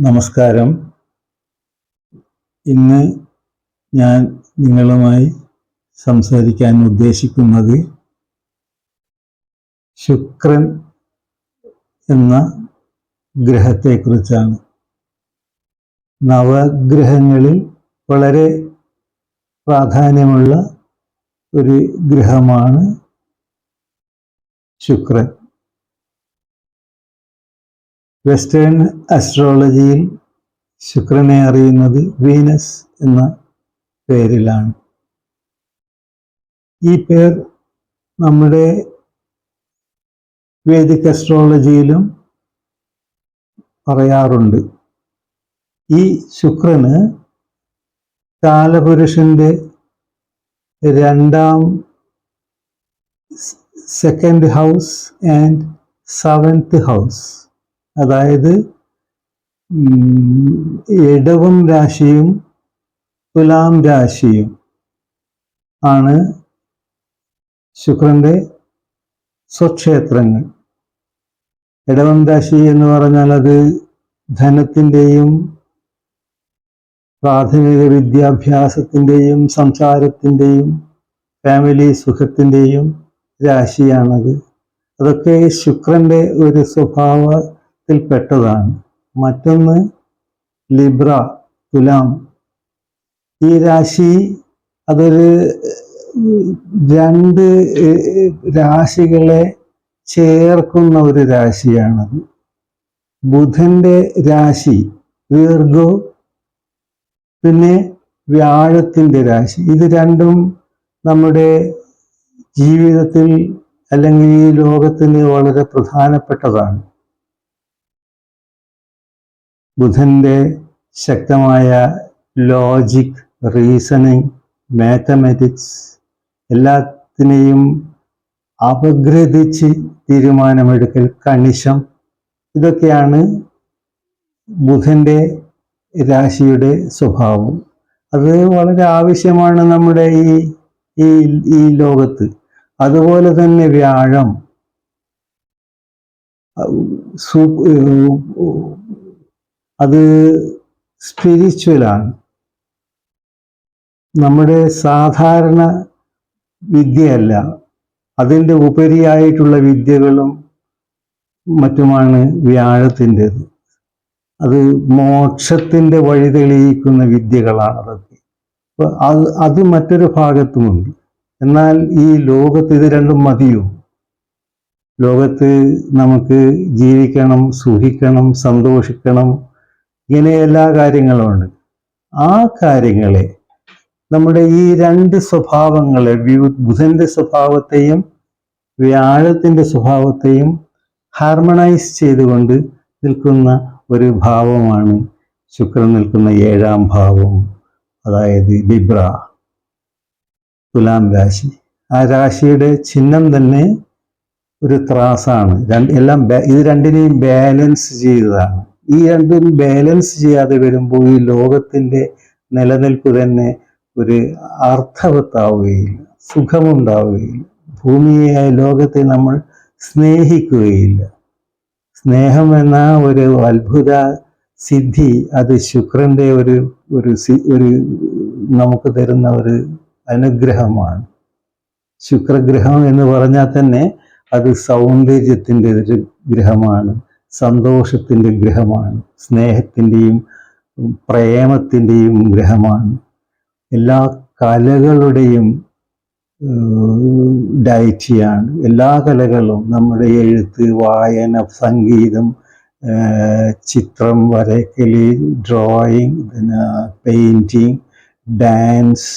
നമസ്കാരം. ഇന്ന് ഞാൻ നിങ്ങളുമായി സംസാരിക്കാൻ ഉദ്ദേശിക്കുന്നത് ശുക്രൻ എന്ന ഗ്രഹത്തെക്കുറിച്ചാണ്. നവഗ്രഹങ്ങളിൽ വളരെ പ്രാധാന്യമുള്ള ഒരു ഗ്രഹമാണ് ശുക്രൻ. വെസ്റ്റേൺ അസ്ട്രോളജിയിൽ ശുക്രനെ അറിയുന്നത് വീനസ് എന്ന പേരിലാണ്. ഈ പേർ നമ്മുടെ വേദിക് അസ്ട്രോളജിയിലും പറയാറുണ്ട്. ഈ ശുക്രന് കാലപുരുഷന്റെ രണ്ടാം second house and seventh house അതായത് ഇടവം രാശിയും തുലാം രാശിയും ആണ് ശുക്രന്റെ സ്വക്ഷേത്രങ്ങൾ. ഇടവം രാശി എന്ന് പറഞ്ഞാൽ അത് ധനത്തിന്റെയും പ്രാഥമിക വിദ്യാഭ്യാസത്തിന്റെയും സംസാരത്തിന്റെയും ഫാമിലി സുഖത്തിന്റെയും രാശിയാണത്. അതൊക്കെ ശുക്രന്റെ ഒരു സ്വഭാവത്തിൽപ്പെട്ടതാണ് മറ്റൊന്ന് ലിബ്ര തുലാം. ഈ രാശി അതൊരു രണ്ട് രാശികളെ ചേർക്കുന്ന ഒരു രാശിയാണത്. ബുധന്റെ രാശി വീർഗോ പിന്നെ വ്യാഴത്തിന്റെ രാശി. ഇത് രണ്ടും നമ്മുടെ ജീവിതത്തിൽ അല്ലെങ്കിൽ ഈ ലോകത്തിന് വളരെ പ്രധാനപ്പെട്ടതാണ്. ബുധന്റെ ശക്തമായ ലോജിക് റീസണിങ് മാത്തമാറ്റിക്സ് എല്ലാത്തിനെയും അപഗ്രഥിച്ച് തീരുമാനമെടുക്കൽ കണിശം. ഇതൊക്കെയാണ് ബുധന്റെ രാശിയുടെ സ്വഭാവം. അത് വളരെ ആവശ്യമാണ് നമ്മുടെ ഈ ഈ ഈ ലോകത്ത്. അതുപോലെ തന്നെ വ്യാഴം അത് സ്പിരിച്വലാണ് നമ്മുടെ സാധാരണ വിദ്യയല്ല. അതിന്റെ ഉപരിയായിട്ടുള്ള വിദ്യകളും മറ്റുമാണ് വ്യാഴത്തിന്റെത്. അത് മോക്ഷത്തിന്റെ വഴി തെളിയിക്കുന്ന വിദ്യകളാണ് അതൊക്കെ. അത് അത് മറ്റൊരു ഭാഗത്തുമുണ്ട്. എന്നാൽ ഈ ലോകത്ത് ഇത് രണ്ടും മതിയോ? ലോകത്ത് നമുക്ക് ജീവിക്കണം സുഖിക്കണം സന്തോഷിക്കണം ഇങ്ങനെ എല്ലാ കാര്യങ്ങളുമുണ്ട് ആ കാര്യങ്ങളെ നമ്മുടെ ഈ രണ്ട് സ്വഭാവങ്ങളെ ബുധന്റെ സ്വഭാവത്തെയും വ്യാഴത്തിന്റെ സ്വഭാവത്തെയും ഹാർമണൈസ് ചെയ്തുകൊണ്ട് നിൽക്കുന്ന ഒരു ഭാവമാണ് ശുക്രൻ നിൽക്കുന്ന ഏഴാം ഭാവം അതായത് ലിബ്ര തുലാം രാശി. ആ രാശിയുടെ ചിഹ്നം തന്നെ ഒരു ത്രാസാണ്. എല്ലാം ഇത് രണ്ടിനെയും ബാലൻസ് ചെയ്തതാണ്. ഈ രണ്ടും ബാലൻസ് ചെയ്യാതെ വരുമ്പോൾ ഈ ലോകത്തിന്റെ നിലനിൽപ്പ് തന്നെ ഒരു അർത്ഥവത്താവുകയില്ല സുഖമുണ്ടാവുകയില്ല. ഭൂമിയായ ലോകത്തെ നമ്മൾ സ്നേഹിക്കുകയില്ല. സ്നേഹം എന്ന ഒരു അത്ഭുത സിദ്ധി അത് ശുക്രന്റെ ഒരു ഒരു ഒരു നമുക്ക് തരുന്ന ഒരു അനുഗ്രഹമാണ്. ശുക്രഗ്രഹം എന്ന് പറഞ്ഞാൽ തന്നെ അത് സൗന്ദര്യത്തിന്റെ ഒരു ഗ്രഹമാണ്. സന്തോഷത്തിന്റെ ഗ്രഹമാണ്. സ്നേഹത്തിന്റെയും പ്രേമത്തിന്റെയും ഗ്രഹമാണ്. എല്ലാ കലകളുടെയും ഡയറ്റിയാണ് എല്ലാ കലകളും നമ്മുടെ എഴുത്ത് വായന സംഗീതം ചിത്രം വരയ്ക്കൽ ഡ്രോയിങ് പിന്നെ പെയിന്റിങ് ഡാൻസ്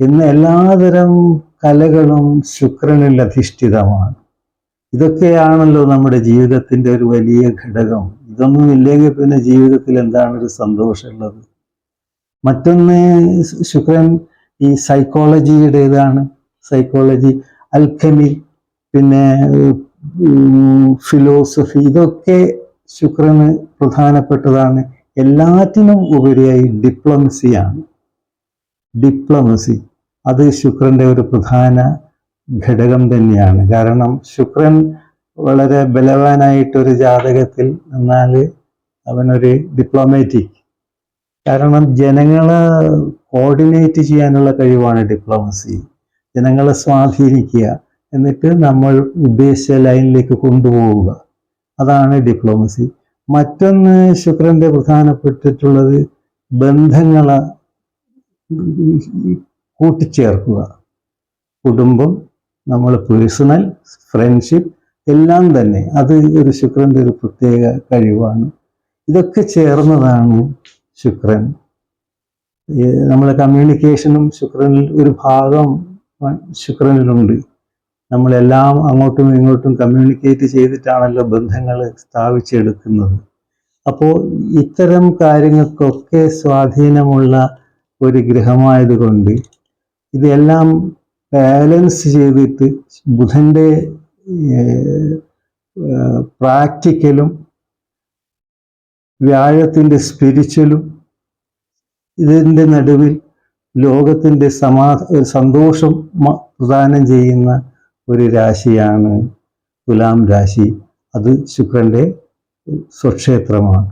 എന്ന എല്ലാതരം കലകളും ശുക്രനിൽ അധിഷ്ഠിതമാണ്. ഇതൊക്കെയാണല്ലോ നമ്മുടെ ജീവിതത്തിന്റെ ഒരു വലിയ ഘടകം. ഇതൊന്നും ഇല്ലെങ്കിൽ പിന്നെ ജീവിതത്തിൽ എന്താണ് ഒരു സന്തോഷമുള്ളത്? മറ്റൊന്ന് ശുക്രൻ ഈ സൈക്കോളജിയുടേതാണ്. സൈക്കോളജി അൽക്കമി പിന്നെ ഫിലോസഫി ഇതൊക്കെ ശുക്രന് പ്രധാനപ്പെട്ടതാണ്. എല്ലാറ്റിനും ഉപരിയായി ഡിപ്ലോമസിയാണ്. ഡിപ്ലോമസി അത് ശുക്രന്റെ ഒരു പ്രധാന ഘടകം തന്നെയാണ്. കാരണം ശുക്രൻ വളരെ ബലവാനായിട്ടൊരു ജാതകത്തിൽ എന്നാൽ അവനൊരു ഡിപ്ലോമാറ്റിക് കാരണം ജനങ്ങളെ കോർഡിനേറ്റ് ചെയ്യാനുള്ള കഴിവാണ് ഡിപ്ലോമസി ജനങ്ങളെ സ്വാധീനിക്കുക. എന്നിട്ട് നമ്മൾ ഉദ്ദേശിച്ച ലൈനിലേക്ക് കൊണ്ടുപോവുക. അതാണ് ഡിപ്ലോമസി മറ്റൊന്ന് ശുക്രന്റെ പ്രധാനപ്പെട്ടിട്ടുള്ളത് ബന്ധങ്ങളെ കൂട്ടിച്ചേർക്കുക. കുടുംബം നമ്മൾ പേഴ്സണൽ ഫ്രണ്ട്ഷിപ്പ് എല്ലാം തന്നെ. അത് ഒരു ശുക്രന്റെ ഒരു പ്രത്യേക കഴിവാണ്. ഇതൊക്കെ ചേർന്നതാണ് ശുക്രൻ. നമ്മളെ കമ്മ്യൂണിക്കേഷനും ശുക്രനിൽ ഒരു ഭാഗം ശുക്രനിലുണ്ട്. നമ്മളെല്ലാം അങ്ങോട്ടും ഇങ്ങോട്ടും കമ്മ്യൂണിക്കേറ്റ് ചെയ്തിട്ടാണല്ലോ ബന്ധങ്ങൾ സ്ഥാപിച്ചെടുക്കുന്നത്. അപ്പോൾ ഇത്തരം കാര്യങ്ങൾക്കൊക്കെ സ്വാധീനമുള്ള ഒരു ഗ്രഹമായതുകൊണ്ട് ഇതെല്ലാം ബാലൻസ് ചെയ്തിട്ട് ബുധന്റെ പ്രാക്ടിക്കലും വ്യാഴത്തിന്റെ സ്പിരിച്വലും ഇതിന്റെ നടുവിൽ ലോകത്തിന്റെ സമാ സന്തോഷം പ്രദാനം ചെയ്യുന്ന ഒരു രാശിയാണ് തുലാം രാശി. അത് ശുക്രന്റെ സ്വക്ഷേത്രമാണ്.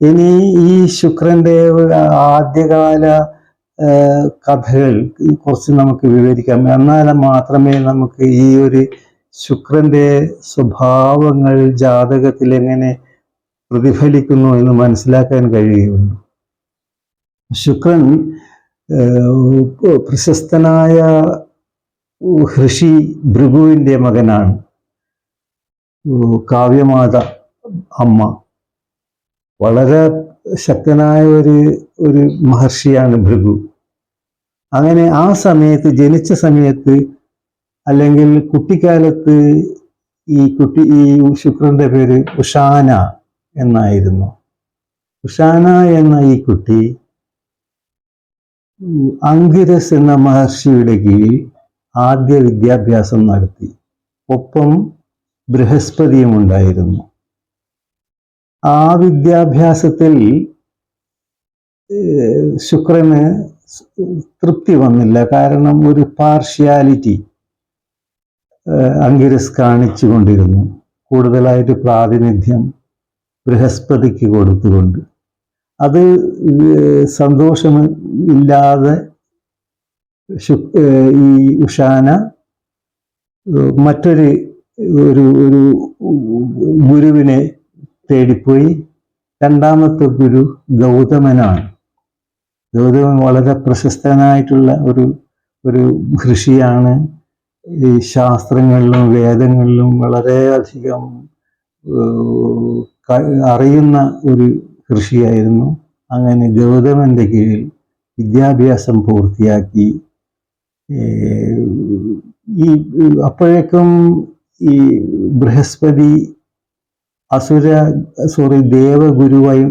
ഇനി ഈ ശുക്രന്റെ ആദ്യകാല കഥകൾ കുറച്ച് നമുക്ക് വിവരിക്കാം. എന്നാൽ മാത്രമേ നമുക്ക് ഈ ഒരു ശുക്രന്റെ സ്വഭാവങ്ങൾ ജാതകത്തിൽ എങ്ങനെ പ്രതിഫലിക്കുന്നു എന്ന് മനസ്സിലാക്കാൻ കഴിയുകയുള്ളൂ. ശുക്രൻ പ്രശസ്തനായ ഋഷി ഭൃഗുവിന്റെ മകനാണ്. കാവ്യമാത അമ്മ. വളരെ ശക്തനായ ഒരു ഒരു മഹർഷിയാണ് ഭൃഗു. അങ്ങനെ ആ സമയത്ത് ജനിച്ച സമയത്ത് അല്ലെങ്കിൽ കുട്ടിക്കാലത്ത് ഈ കുട്ടി ഈ ശുക്രന്റെ പേര് ഉഷാന എന്നായിരുന്നു. ഉഷാന എന്ന ഈ കുട്ടി അങ്കിരസ് എന്ന മഹർഷിയുടെ കീഴിൽ ആദ്യ വിദ്യാഭ്യാസം നടത്തി. ഒപ്പം ബൃഹസ്പതിയും ഉണ്ടായിരുന്നു. ആ വിദ്യാഭ്യാസത്തിൽ ശുക്രന് തൃപ്തി വന്നില്ല. കാരണം ഒരു പാർഷ്യാലിറ്റി അങ്കിരസ് കാണിച്ചു കൊണ്ടിരുന്നു. കൂടുതലായിട്ട് പ്രാതിനിധ്യം ബൃഹസ്പതിക്ക് കൊടുത്തുകൊണ്ട്. അത് സന്തോഷം ഇല്ലാതെ ഈ ഉഷാന മറ്റൊരു ഒരു ഒരു ഗുരുവിനെ തേടിപ്പോയി. രണ്ടാമത്തെ ഗുരു ഗൗതമനാണ്. ഗൗതമൻ വളരെ പ്രശസ്തനായിട്ടുള്ള ഒരു ഒരു ഋഷിയാണ് ഈ ശാസ്ത്രങ്ങളിലും വേദങ്ങളിലും വളരെയധികം അറിയുന്ന ഒരു ഋഷിയായിരുന്നു അങ്ങനെ ഗൗതമന്റെ കീഴിൽ വിദ്യാഭ്യാസം പൂർത്തിയാക്കി. ഈ അപ്പോഴേക്കും ഈ ബൃഹസ്പതി അസുര സോറി ദേവഗുരുവായി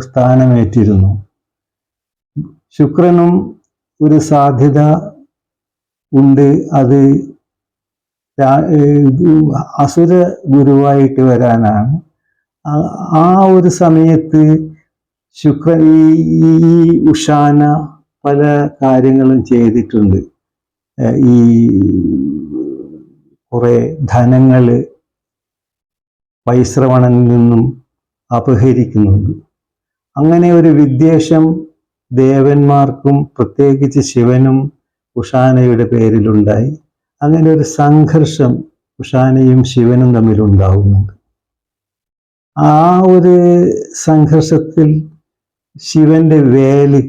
സ്ഥാനമേറ്റിരുന്നു. ശുക്രനും ഒരു സാധ്യത ഉണ്ട്. അത് അസുര ഗുരുവായിട്ട് വരാനാണ്. ആ- ഒരു സമയത്ത് ശുക്ര ഈ ഉഷാന പല കാര്യങ്ങളും ചെയ്തിട്ടുണ്ട്. ഈ കുറെ ധനങ്ങൾ വൈശ്രവണനിൽ നിന്നും അപഹരിക്കുന്നുണ്ട്. അങ്ങനെ ഒരു വിദ്വേഷം ദേവന്മാർക്കും പ്രത്യേകിച്ച് ശിവനും ഉഷാനയുടെ പേരിലുണ്ടായി. അങ്ങനെ ഒരു സംഘർഷം ഉഷാനയും ശിവനും തമ്മിലുണ്ടാവുന്നുണ്ട് ആ ഒരു സംഘർഷത്തിൽ ശിവന്റെ വേലി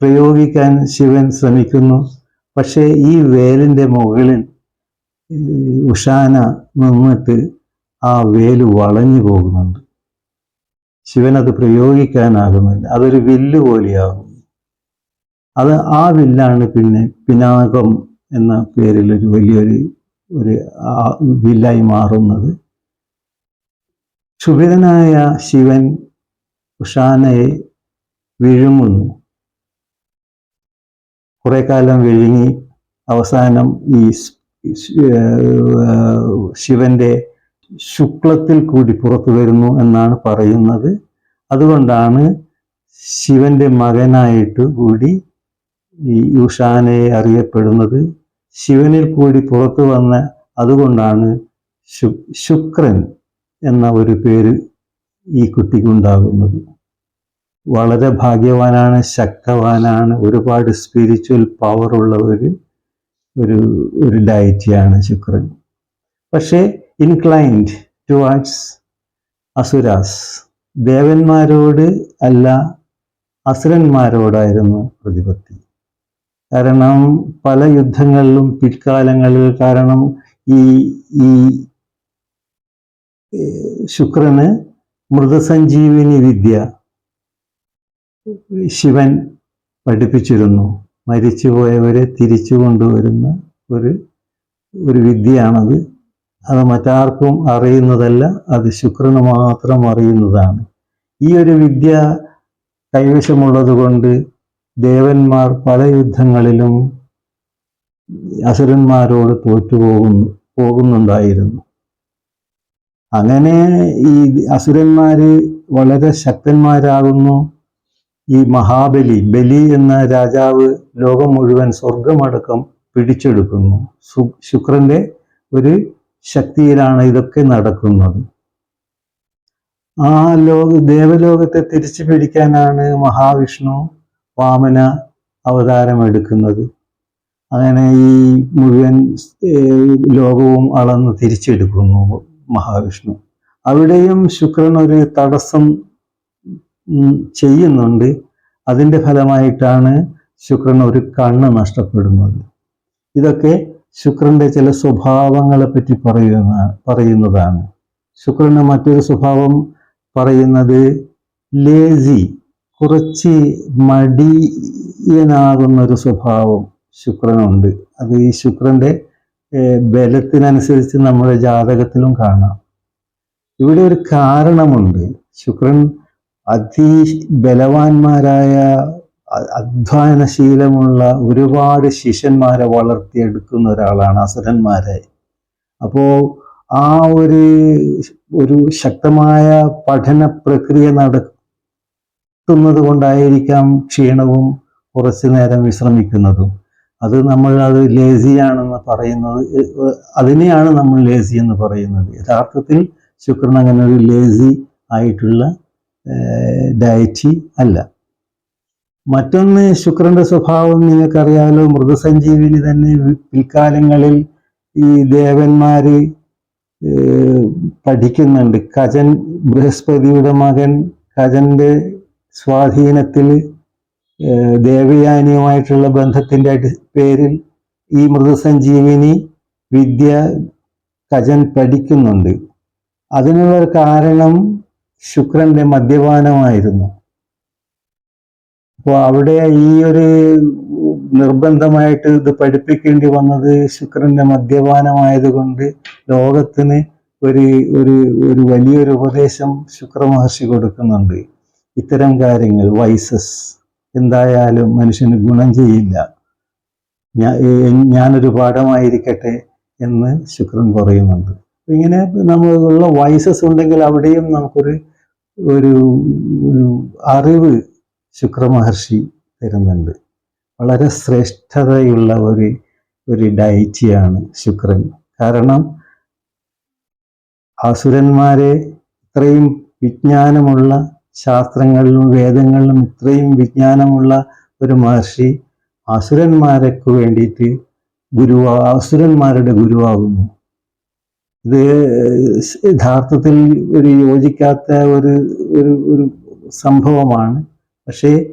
പ്രയോഗിക്കാൻ ശിവൻ ശ്രമിക്കുന്നു. പക്ഷേ ഈ വേലിന്റെ മുകളിൽ ഉഷാന നിന്നിട്ട് ആ വേൽ വളഞ്ഞു പോകുന്നുണ്ട്. ശിവൻ അത് പ്രയോഗിക്കാനാകുന്നില്ല. അതൊരു വില്ല് പോലെയാകും അത് ആ വില്ലാണ് പിന്നെ പിനാകം എന്ന പേരിൽ ഒരു വലിയൊരു ഒരു വില്ലായി മാറുന്നത്. ക്ഷുഭിതനായ ശിവൻ ഉഷാനയെ വിഴുങ്ങുന്നു. കുറെ കാലം വിഴുങ്ങി അവസാനം ഈ ശിവന്റെ ശുക്ലത്തിൽ കൂടി പുറത്തു വരുന്നു എന്നാണ് പറയുന്നത്. അതുകൊണ്ടാണ് ശിവന്റെ മകനായിട്ട് കൂടി ഈ ഉഷാനെ അറിയപ്പെടുന്നത്. ശിവനിൽ കൂടി പുറത്തു വന്ന അതുകൊണ്ടാണ് ശു ശുക്രൻ എന്ന ഒരു പേര് ഈ കുട്ടിക്കുണ്ടാകുന്നത്. വളരെ ഭാഗ്യവാനാണ് ശക്തവാനാണ് ഒരുപാട് സ്പിരിച്വൽ പവർ ഉള്ള ഒരു ഒരു ഡയറ്റിയാണ് ശുക്രൻ. പക്ഷേ ഇൻക്ലൈൻഡ് ടുവാർഡ്സ് അസുരാസ്. ദേവന്മാരോട് അല്ല അസുരന്മാരോടായിരുന്നു പ്രതിപത്തി. കാരണം പല യുദ്ധങ്ങളിലും പിൽക്കാലങ്ങളിൽ കാരണം ഈ ഈ ശുക്രന് മൃതസഞ്ജീവിനി വിദ്യ ശിവൻ പഠിപ്പിച്ചിരുന്നു. മരിച്ചുപോയവരെ തിരിച്ചു കൊണ്ടുവരുന്ന ഒരു ഒരു വിദ്യയാണത്. അത് മറ്റാർക്കും അറിയുന്നതല്ല അത് ശുക്രന് മാത്രം അറിയുന്നതാണ്. ഈ ഒരു വിദ്യ കൈവശമുള്ളത് കൊണ്ട് ദേവന്മാർ പല യുദ്ധങ്ങളിലും അസുരന്മാരോട് തോറ്റുപോകുന്നു പോകുന്നുണ്ടായിരുന്നു. അങ്ങനെ ഈ അസുരന്മാര് വളരെ ശക്തന്മാരാകുന്നു. ഈ മഹാബലി ബലി എന്ന രാജാവ് ലോകം മുഴുവൻ സ്വർഗമടക്കം പിടിച്ചെടുക്കുന്നു. ശുക്രന്റെ ഒരു ശക്തിയിലാണ് ഇതൊക്കെ നടക്കുന്നത്. ആ ലോക ദേവലോകത്തെ തിരിച്ചു പിടിക്കാനാണ് മഹാവിഷ്ണു വാമന അവതാരം എടുക്കുന്നത്. അങ്ങനെ ഈ മുഴുവൻ ലോകവും അളന്ന് തിരിച്ചെടുക്കുന്നു മഹാവിഷ്ണു. അവിടെയും ശുക്രൻ ഒരു തടസ്സം ചെയ്യുന്നുണ്ട്. അതിന്റെ ഫലമായിട്ടാണ് ശുക്രൻ ഒരു കണ്ണ് നഷ്ടപ്പെടുന്നത്. ഇതൊക്കെ ശുക്രന്റെ ചില സ്വഭാവങ്ങളെ പറ്റി പറയുന്ന പറയുന്നതാണ്. ശുക്രന്റെ മറ്റൊരു സ്വഭാവം പറയുന്നത് ലേസി കുറച്ച് മടിയനാകുന്ന ഒരു സ്വഭാവം ശുക്രനുണ്ട്. അത് ഈ ശുക്രന്റെ ബലത്തിനനുസരിച്ച് നമ്മുടെ ജാതകത്തിലും കാണാം. ഇവിടെ ഒരു കാരണമുണ്ട്. ശുക്രൻ അതി ബലവാന്മാരായ അധ്വാനശീലമുള്ള ഒരുപാട് ശിഷ്യന്മാരെ വളർത്തിയെടുക്കുന്ന ഒരാളാണ് അസുരന്മാരെ. അപ്പോൾ ആ ഒരു ഒരു ശക്തമായ പഠന പ്രക്രിയ നടത്തുന്നത് കൊണ്ടായിരിക്കാം ക്ഷീണവും കുറച്ചു നേരം വിശ്രമിക്കുന്നതും. അത് നമ്മൾ അത് ലേസിയാണെന്ന് പറയുന്നത് അതിനെയാണ് നമ്മൾ ലേസി എന്ന് പറയുന്നത്. യഥാർത്ഥത്തിൽ ശുക്രൻ അങ്ങനെ ഒരു ലേസി ആയിട്ടുള്ള ഡയറ്റി അല്ല. മറ്റൊന്ന് ശുക്രന്റെ സ്വഭാവം നിങ്ങൾക്കറിയാലോ. മൃദുസഞ്ജീവിനി തന്നെ പിൽക്കാലങ്ങളിൽ ഈ ദേവന്മാര് പഠിക്കുന്നുണ്ട്. കജൻ ബൃഹസ്പതിയുടെ മകൻ കജന്റെ സ്വാധീനത്തിൽ ദേവയാനിയുമായിട്ടുള്ള ബന്ധത്തിന്റെ പേരിൽ ഈ മൃതസഞ്ജീവിനി വിദ്യ കജൻ പഠിക്കുന്നുണ്ട്. അതിനുള്ള കാരണം ശുക്രന്റെ മദ്യപാനമായിരുന്നു. അപ്പോൾ അവിടെ ഈ ഒരു നിർബന്ധമായിട്ട് ഇത് പഠിപ്പിക്കേണ്ടി വന്നത് ശുക്രന്റെ മദ്യപാനമായതുകൊണ്ട് ലോകത്തിന് ഒരു ഒരു ഒരു വലിയൊരു ഉപദേശം ശുക്ര മഹർഷി കൊടുക്കുന്നുണ്ട്. ഇത്തരം കാര്യങ്ങൾ വൈസസ് എന്തായാലും മനുഷ്യന് ഗുണം ചെയ്യില്ല. ഞാൻ ഞാനൊരു പാഠമായിരിക്കട്ടെ എന്ന് ശുക്രൻ പറയുന്നുണ്ട്. ഇങ്ങനെ നമ്മളുള്ള വൈസസ് ഉണ്ടെങ്കിൽ അവിടെയും നമുക്കൊരു ഒരു അറിവ് ശുക്ര മഹർഷി തരുന്നുണ്ട്. വളരെ ശ്രേഷ്ഠതയുള്ള ഒരു ഒരു ഡയറ്റിയാണ് ശുക്രൻ. കാരണം അസുരന്മാരെ ഇത്രയും വിജ്ഞാനമുള്ള ശാസ്ത്രങ്ങളിലും വേദങ്ങളിലും ഇത്രയും വിജ്ഞാനമുള്ള ഒരു മഹർഷി അസുരന്മാരൊക്കെ വേണ്ടിയിട്ട് ഗുരുവാ അസുരന്മാരുടെ ഗുരുവാകുന്നു. ഇത് യഥാർത്ഥത്തിൽ ഒരു യോജിക്കാത്ത ഒരു ഒരു സംഭവമാണ്. പക്ഷേ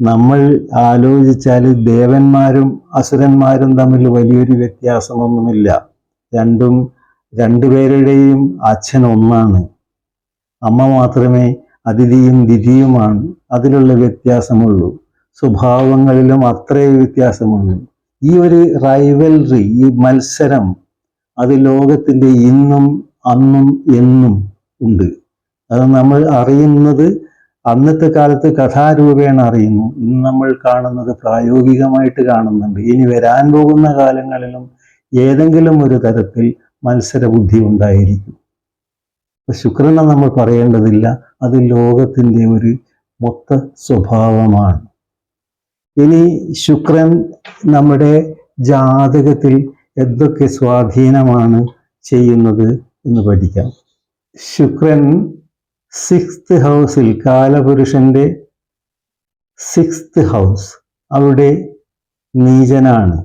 നമ്മൾ ആലോചിച്ചാൽ ദേവന്മാരും അസുരന്മാരും തമ്മിൽ വലിയൊരു വ്യത്യാസമൊന്നുമില്ല. രണ്ടും രണ്ടുപേരുടെയും അച്ഛൻ ഒന്നാണ്. അമ്മ മാത്രമേ അതിഥിയും ദിതിയുമാണ് അതിലുള്ള വ്യത്യാസമുള്ളൂ. സ്വഭാവങ്ങളിലും അത്രേ വ്യത്യാസമുള്ളൂ ഈ ഒരു റൈവൽറി ഈ മത്സരം അത് ലോകത്തിന്റെ ഇന്നും അന്നും എന്നും ഉണ്ട്. അത് നമ്മൾ അറിയുന്നത് അന്നത്തെ കാലത്ത് കഥാരൂപേണ അറിയുന്നു. ഇന്ന് നമ്മൾ കാണുന്നത് പ്രായോഗികമായിട്ട് കാണുന്നുണ്ട്. ഇനി വരാൻ പോകുന്ന കാലങ്ങളിലും ഏതെങ്കിലും ഒരു തരത്തിൽ മത്സരബുദ്ധി ഉണ്ടായിരിക്കും. ശുക്രനെ നമ്മൾ പറയേണ്ടതില്ല. അത് ലോകത്തിന്റെ ഒരു മൊത്ത സ്വഭാവമാണ്. ഇനി ശുക്രൻ നമ്മുടെ ജാതകത്തിൽ എന്തൊക്കെ സ്വാധീനമാണ് ചെയ്യുന്നത് എന്ന് പഠിക്കാം. ശുക്രൻ സിക്സ്ത് ഹൗസിൽ കാലപുരുഷന്റെ സിക്സ്ത് ഹൗസ് അവിടെ നീചനാണ്.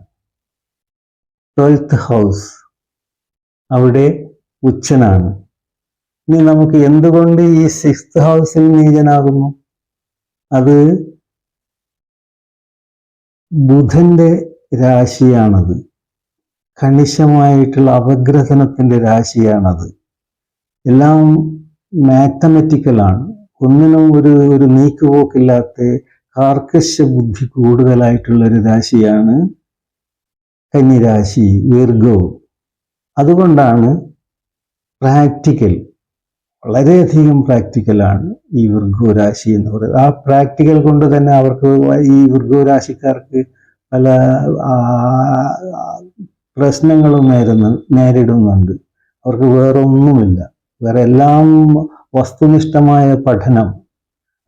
ട്വൽത്ത് ഹൗസ് അവിടെ ഉച്ചനാണ്. ഇനി നമുക്ക് എന്തുകൊണ്ട് ഈ സിക്സ്ത് ഹൗസിൽ നീചനാകുന്നു? അത് ബുധന്റെ രാശിയാണത്. കണിശമായിട്ടുള്ള അപഗ്രഥനത്തിന്റെ രാശിയാണത്. എല്ലാം മാത്തമെറ്റിക്കലാണ് ഒന്നിനും ഒരു ഒരു നീക്കുപോക്കില്ലാത്ത കാർക്കശ ബുദ്ധി കൂടുതലായിട്ടുള്ള ഒരു രാശിയാണ് കന്നിരാശി വീർഗോ. അതുകൊണ്ടാണ് പ്രാക്ടിക്കൽ വളരെയധികം പ്രാക്ടിക്കലാണ് ഈ വൃഗോ രാശി എന്ന് പറയുന്നത്. ആ പ്രാക്ടിക്കൽ കൊണ്ട് തന്നെ അവർക്ക് ഈ വൃഗോ രാശിക്കാർക്ക് പല പ്രശ്നങ്ങളും നേരുന്ന നേരിടുന്നുണ്ട്. അവർക്ക് വേറെ ഒന്നുമില്ല വേറെ എല്ലാം വസ്തുനിഷ്ഠമായ പഠനം.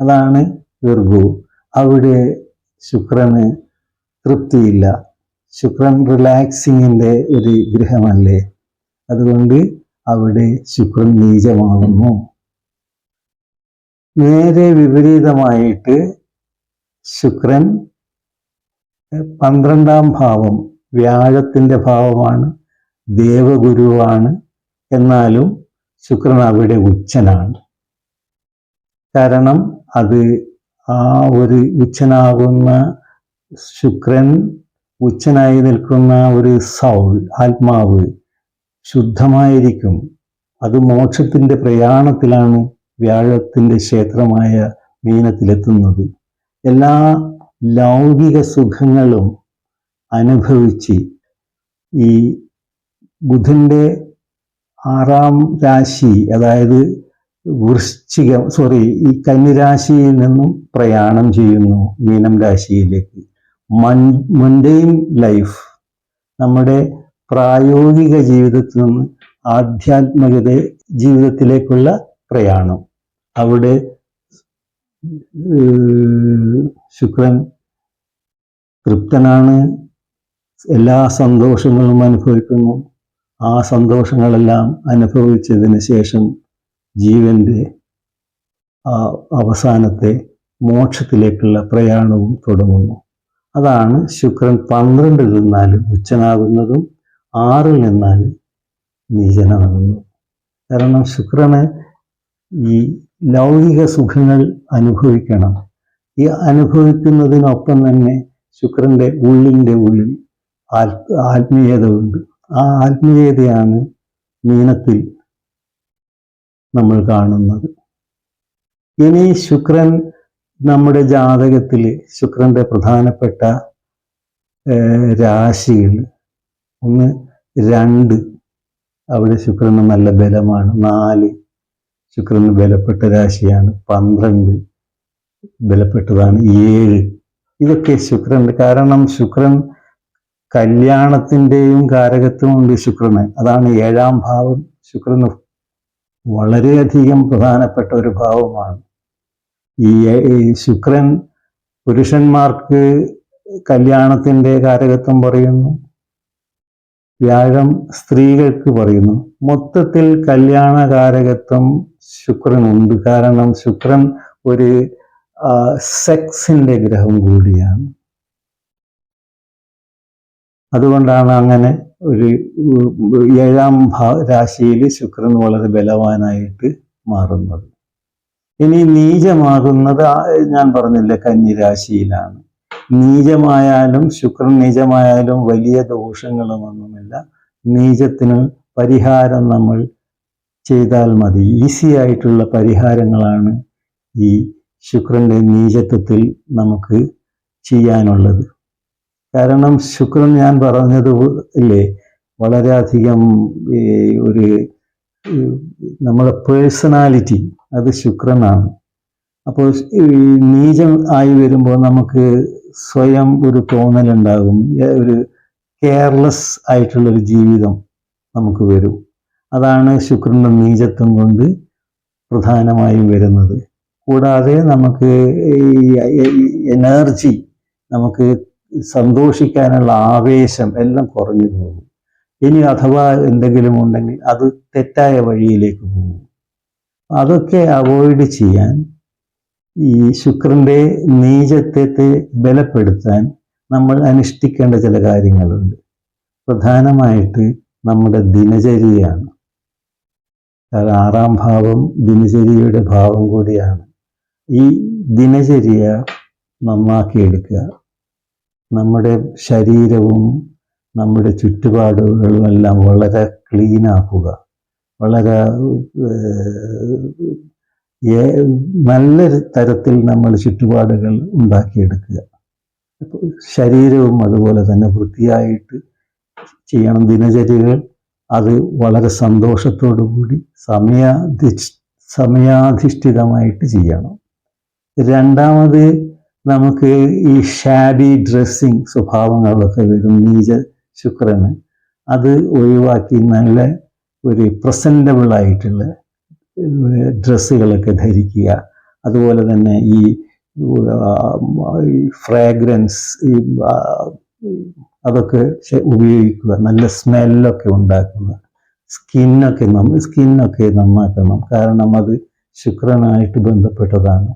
അതാണ് വിർഗു അവിടെ ശുക്രന് തൃപ്തിയില്ല. ശുക്രൻ റിലാക്സിങ്ങിന്റെ ഒരു ഗ്രഹമല്ലേ? അതുകൊണ്ട് അവിടെ ശുക്രൻ നീചമാകുന്നു. നേരെ വിപരീതമായിട്ട് ശുക്രൻ പന്ത്രണ്ടാം ഭാവം വ്യാഴത്തിന്റെ ഭാവമാണ് ദേവഗുരുവാണ്. എന്നാലും ശുക്രൻ അവിടെ ഉച്ചനാണ്. കാരണം അത് ആ ഒരു ഉച്ചനാകുന്ന ശുക്രൻ ഉച്ചനായി നിൽക്കുന്ന ഒരു സൗൾ ആത്മാവ് ശുദ്ധമായിരിക്കും. അത് മോക്ഷത്തിന്റെ പ്രയാണത്തിലാണ് വ്യാഴത്തിന്റെ ക്ഷേത്രമായ മീനത്തിലെത്തുന്നത്. എല്ലാ ലൗകിക സുഖങ്ങളും അനുഭവിച്ച് ഈ ബുധന്റെ ആറാം രാശി അതായത് വൃശ്ചികം സോറി ഈ കന്നിരാശിയിൽ നിന്നും പ്രയാണം ചെയ്യുന്നു മീനം രാശിയിലേക്ക്. മൺ മൺഡെയിൻ ലൈഫ് നമ്മുടെ പ്രായോഗിക ജീവിതത്തിൽ നിന്ന് ആധ്യാത്മികത ജീവിതത്തിലേക്കുള്ള പ്രയാണം. അവിടെ ശുക്രൻ തൃപ്തനാണ് എല്ലാ സന്തോഷങ്ങളും അനുഭവിക്കുന്നു. ആ സന്തോഷങ്ങളെല്ലാം അനുഭവിച്ചതിന് ശേഷം ജീവന്റെ ആ അവസാനത്തെ മോക്ഷത്തിലേക്കുള്ള പ്രയാണവും തുടങ്ങുന്നു. അതാണ് ശുക്രൻ പന്ത്രണ്ടിൽ നിന്നാലും ഉച്ചനാകുന്നതും ആറിൽ നിന്നാലും നീചനാകുന്നു. കാരണം ശുക്രന് ഈ ലൗകിക സുഖങ്ങൾ അനുഭവിക്കണം. ഈ അനുഭവിക്കുന്നതിനൊപ്പം തന്നെ ശുക്രന്റെ ഉള്ളിന്റെ ഉള്ളിൽ ആത്മീയത ഉണ്ട് ആ ആത്മീയതയാണ് മീനത്തിൽ നമ്മൾ കാണുന്നത്. ഇനി ശുക്രൻ നമ്മുടെ ജാതകത്തിൽ ശുക്രന്റെ പ്രധാനപ്പെട്ട രാശിയിൽ ഒന്ന് രണ്ട് അവിടെ ശുക്രന് നല്ല ബലമാണ്. നാല് ശുക്രന് ബലപ്പെട്ട രാശിയാണ്. പന്ത്രണ്ട് ബലപ്പെട്ടതാണ്. ഏഴ് ഇതൊക്കെ ശുക്രൻ കാരണം ശുക്രൻ കല്യാണത്തിന്റെയും കാരകത്വമുണ്ട് ശുക്രന്. അതാണ് ഏഴാം ഭാവം. ശുക്രന് വളരെയധികം പ്രധാനപ്പെട്ട ഒരു ഭാവമാണ്. ഈ ശുക്രൻ പുരുഷന്മാർക്ക് കല്യാണത്തിന്റെ കാരകത്വം പറയുന്നു. വ്യാഴം സ്ത്രീകൾക്ക് പറയുന്നു. മൊത്തത്തിൽ കല്യാണ കാരകത്വം ശുക്രനുണ്ട്. കാരണം ശുക്രൻ ഒരു സെക്സിന്റെ ഗ്രഹം കൂടിയാണ്. അതുകൊണ്ടാണ് അങ്ങനെ ഒരു ഏഴാം ഭാ രാശിയിൽ ശുക്രൻ വളരെ ബലവാനായിട്ട് മാറുന്നത്. ഇനി നീചമാകുന്നത് ഞാൻ പറഞ്ഞില്ല കന്നിരാശിയിലാണ് നീചമായാലും ശുക്രൻ നീചമായാലും വലിയ ദോഷങ്ങളൊന്നുമില്ല. നീചത്തിന് പരിഹാരം നമ്മൾ ചെയ്താൽ മതി. ഈസി ആയിട്ടുള്ള പരിഹാരങ്ങളാണ് ഈ ശുക്രന്റെ നീചത്വത്തിൽ നമുക്ക് ചെയ്യാനുള്ളത്. കാരണം ശുക്രൻ ഞാൻ പറഞ്ഞത് ഇല്ലേ? വളരെയധികം ഈ ഒരു നമ്മുടെ പേഴ്സണാലിറ്റി അത് ശുക്രനാണ്. അപ്പോൾ നീചം ആയി വരുമ്പോൾ നമുക്ക് സ്വയം ഒരു തോന്നലുണ്ടാകും. ഒരു കെയർലെസ് ആയിട്ടുള്ളൊരു ജീവിതം നമുക്ക് വരും. അതാണ് ശുക്രന്റെ നീചത്വം കൊണ്ട് പ്രധാനമായും വരുന്നത്. കൂടാതെ നമുക്ക് ഈ എനർജി നമുക്ക് സന്തോഷിക്കാനുള്ള ആവേശം എല്ലാം കുറഞ്ഞു പോകും. ഇനി അഥവാ എന്തെങ്കിലും ഉണ്ടെങ്കിൽ അത് തെറ്റായ വഴിയിലേക്ക് പോകും. അതൊക്കെ അവോയ്ഡ് ചെയ്യാൻ ഈ ശുക്രന്റെ നീചത്വത്തെ ബലപ്പെടുത്താൻ നമ്മൾ അനുഷ്ഠിക്കേണ്ട ചില കാര്യങ്ങളുണ്ട്. പ്രധാനമായിട്ട് നമ്മുടെ ദിനചര്യയാണ്. കാരണം ആറാം ഭാവം ദിനചര്യയുടെ ഭാവം കൂടിയാണ്. ഈ ദിനചര്യ നന്നാക്കിയെടുക്കുക. നമ്മുടെ ശരീരവും നമ്മുടെ ചുറ്റുപാടുകളും എല്ലാം വളരെ ക്ലീനാക്കുക വളരെ നല്ല തരത്തിൽ നമ്മൾ ചുറ്റുപാടുകൾ ഉണ്ടാക്കിയെടുക്കുക. ശരീരവും അതുപോലെ തന്നെ വൃത്തിയായിട്ട് ചെയ്യണം. ദിനചര്യകൾ അത് വളരെ സന്തോഷത്തോടു കൂടി സമയാധി സമയാധിഷ്ഠിതമായിട്ട് ചെയ്യണം. രണ്ടാമത് നമുക്ക് ഈ ഷാബി ഡ്രസ്സിങ് സ്വഭാവങ്ങളൊക്കെ വരും നീച ശുക്രന്. അത് ഒഴിവാക്കി നല്ല ഒരു പ്രസന്റബിൾ ആയിട്ടുള്ള ഡ്രസ്സുകളൊക്കെ ധരിക്കുക. അതുപോലെ തന്നെ ഈ ഫ്രാഗ്രൻസ് ഈ അതൊക്കെ ഉപയോഗിക്കുക. നല്ല സ്മെല്ലൊക്കെ ഉണ്ടാക്കുക. സ്കിന്നൊക്കെ നമ്മൾ സ്കിന്നൊക്കെ നന്നാക്കണം. കാരണം അത് ശുക്രനായിട്ട് ബന്ധപ്പെട്ടതാണ്.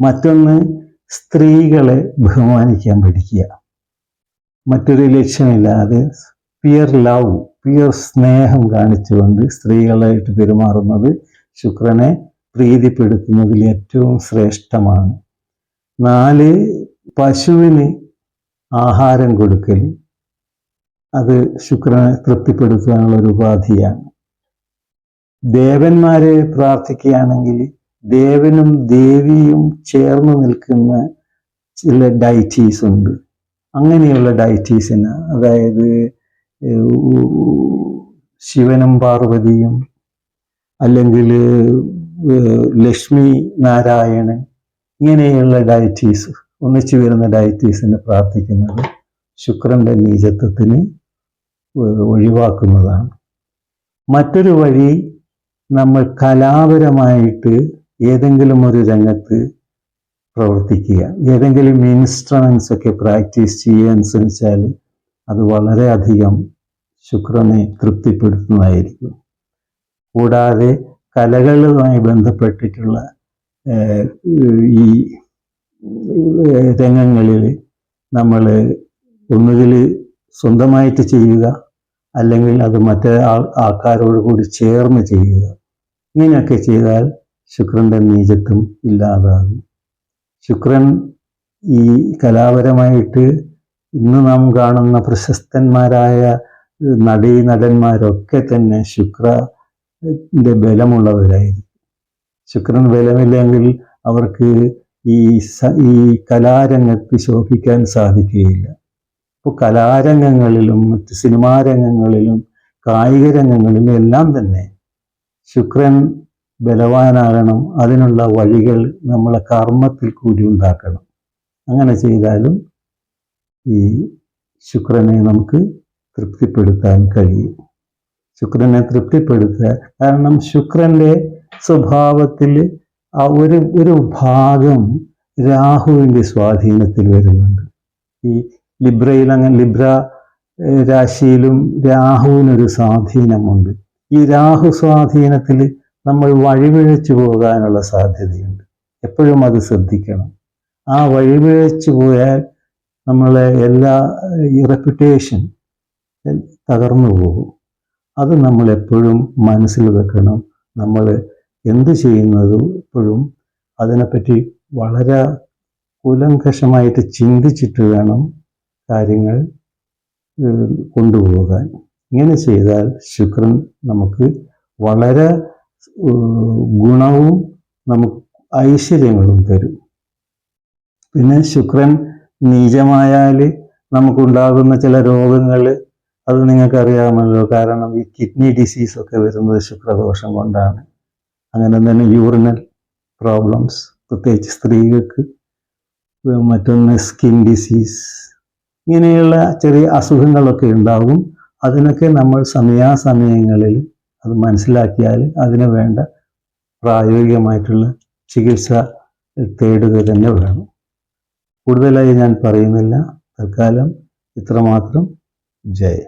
മറ്റൊന്ന് സ്ത്രീകളെ ബഹുമാനിക്കാൻ പഠിക്കുക. മറ്റൊരു ലക്ഷ്യമില്ലാതെ പിയർ ലവ് പിയർ സ്നേഹം കാണിച്ചുകൊണ്ട് സ്ത്രീകളായിട്ട് പെരുമാറുന്നത് ശുക്രനെ പ്രീതിപ്പെടുത്തുന്നതിൽ ഏറ്റവും ശ്രേഷ്ഠമാണ്. നാല് പശുവിന് ആഹാരം കൊടുക്കൽ. അത് ശുക്രനെ തൃപ്തിപ്പെടുത്താനുള്ള ഒരു ഉപാധിയാണ്. ദേവന്മാരെ പ്രാർത്ഥിക്കുകയാണെങ്കിൽ ദേവനും ദേവിയും ചേർന്ന് നിൽക്കുന്ന ചില ഡൈറ്റീസ് ഉണ്ട്. അങ്ങനെയുള്ള ഡൈറ്റീസിന് അതായത് ശിവനും പാർവതിയും അല്ലെങ്കിൽ ലക്ഷ്മി നാരായണൻ ഇങ്ങനെയുള്ള ഡയറ്റീസ് ഒന്നിച്ചു വരുന്ന ഡയറ്റീസിന് പ്രാർത്ഥിക്കുന്നത് ശുക്രന്റെ നീചത്വത്തിന് ഒഴിവാക്കുന്നതാണ്. മറ്റൊരു വഴി നമ്മൾ കലാപരമായിട്ട് ഏതെങ്കിലും ഒരു രംഗത്ത് പ്രവർത്തിക്കുക. ഏതെങ്കിലും ഇൻസ്ട്രുമെന്റ്സ് ഒക്കെ പ്രാക്ടീസ് ചെയ്യുക അനുസരിച്ചാൽ അത് വളരെയധികം ശുക്രനെ തൃപ്തിപ്പെടുത്തുന്നതായിരിക്കും. കൂടാതെ കലകളുമായി ബന്ധപ്പെട്ടിട്ടുള്ള ഈ രംഗങ്ങളിൽ നമ്മൾ ഒന്നുകിൽ സ്വന്തമായിട്ട് ചെയ്യുക അല്ലെങ്കിൽ അത് മറ്റേ ആൾ ആൾക്കാരോട് കൂടി ചേർന്ന് ചെയ്യുക. ഇങ്ങനെയൊക്കെ ചെയ്താൽ ശുക്രന്റെ നീചത്വം ഇല്ലാതാകും. ശുക്രൻ ഈ കലാപരമായിട്ട് ഇന്ന് നാം കാണുന്ന പ്രശസ്തന്മാരായ നടീ നടന്മാരൊക്കെ തന്നെ ശുക്രന്റെ ബലമുള്ളവരായിരിക്കും. ശുക്രൻ ബലമില്ലെങ്കിൽ അവർക്ക് ഈ ഈ കലാരംഗത്ത് ശോഭിക്കാൻ സാധിക്കുകയില്ല. ഇപ്പോൾ കലാരംഗങ്ങളിലും മറ്റ് സിനിമാരംഗങ്ങളിലും കായിക രംഗങ്ങളിലും എല്ലാം തന്നെ ശുക്രൻ ബലവാനാകണം. അതിനുള്ള വഴികൾ നമ്മളെ കർമ്മത്തിൽ കൂടി ഉണ്ടാക്കണം. അങ്ങനെ ചെയ്താലും ഈ ശുക്രനെ നമുക്ക് തൃപ്തിപ്പെടുത്താൻ കഴിയും. ശുക്രനെ തൃപ്തിപ്പെടുത്തുക. കാരണം ശുക്രന്റെ സ്വഭാവത്തിൽ ആ ഒരു ഒരു ഭാഗം രാഹുവിന്റെ സ്വാധീനത്തിൽ വരുന്നുണ്ട്. ഈ ലിബ്രയിൽ അങ്ങനെ ലിബ്ര രാശിയിലും രാഹുവിനൊരു സ്വാധീനമുണ്ട്. ഈ രാഹു സ്വാധീനത്തിൽ നമ്മൾ വഴിപിഴച്ചു പോകാനുള്ള സാധ്യതയുണ്ട്. എപ്പോഴും അത് ശ്രദ്ധിക്കണം. ആ വഴിപിഴച്ചു പോയാൽ നമ്മളെ എല്ലാ റെപ്യൂട്ടേഷൻ തകർന്നു പോകും. അത് നമ്മൾ എപ്പോഴും മനസ്സിൽ വെക്കണം. നമ്മൾ എന്ത് ചെയ്യുന്നതും എപ്പോഴും അതിനെപ്പറ്റി വളരെ കുലങ്കഷമായിട്ട് ചിന്തിച്ചിട്ട് വേണം കാര്യങ്ങൾ കൊണ്ടുപോകാൻ. ഇങ്ങനെ ചെയ്താൽ ശുക്രൻ നമുക്ക് വളരെ ഗുണവും നമുക്ക് ഐശ്വര്യങ്ങളും തരും. പിന്നെ ശുക്രൻ നീചമായാൽ നമുക്കുണ്ടാകുന്ന ചില രോഗങ്ങൾ അത് നിങ്ങൾക്കറിയാമല്ലോ. കാരണം ഈ കിഡ്നി ഡിസീസ് ഒക്കെ വരുന്നത് ശുക്രദോഷം കൊണ്ടാണ്. അങ്ങനെ തന്നെ യൂറിനൽ പ്രോബ്ലംസ് പ്രത്യേകിച്ച് സ്ത്രീകൾക്ക് മറ്റൊന്ന് സ്കിൻ ഡിസീസ് ഇങ്ങനെയുള്ള ചെറിയ അസുഖങ്ങളൊക്കെ ഉണ്ടാകും അതിനൊക്കെ നമ്മൾ സമയാസമയങ്ങളിൽ അത് മനസ്സിലാക്കിയാൽ അതിന് വേണ്ട പ്രായോഗികമായിട്ടുള്ള ചികിത്സ തേടുക തന്നെ വേണം. കൂടുതലായി ഞാൻ പറയുന്നില്ല. തൽക്കാലം ഇത്രമാത്രം. ജയ.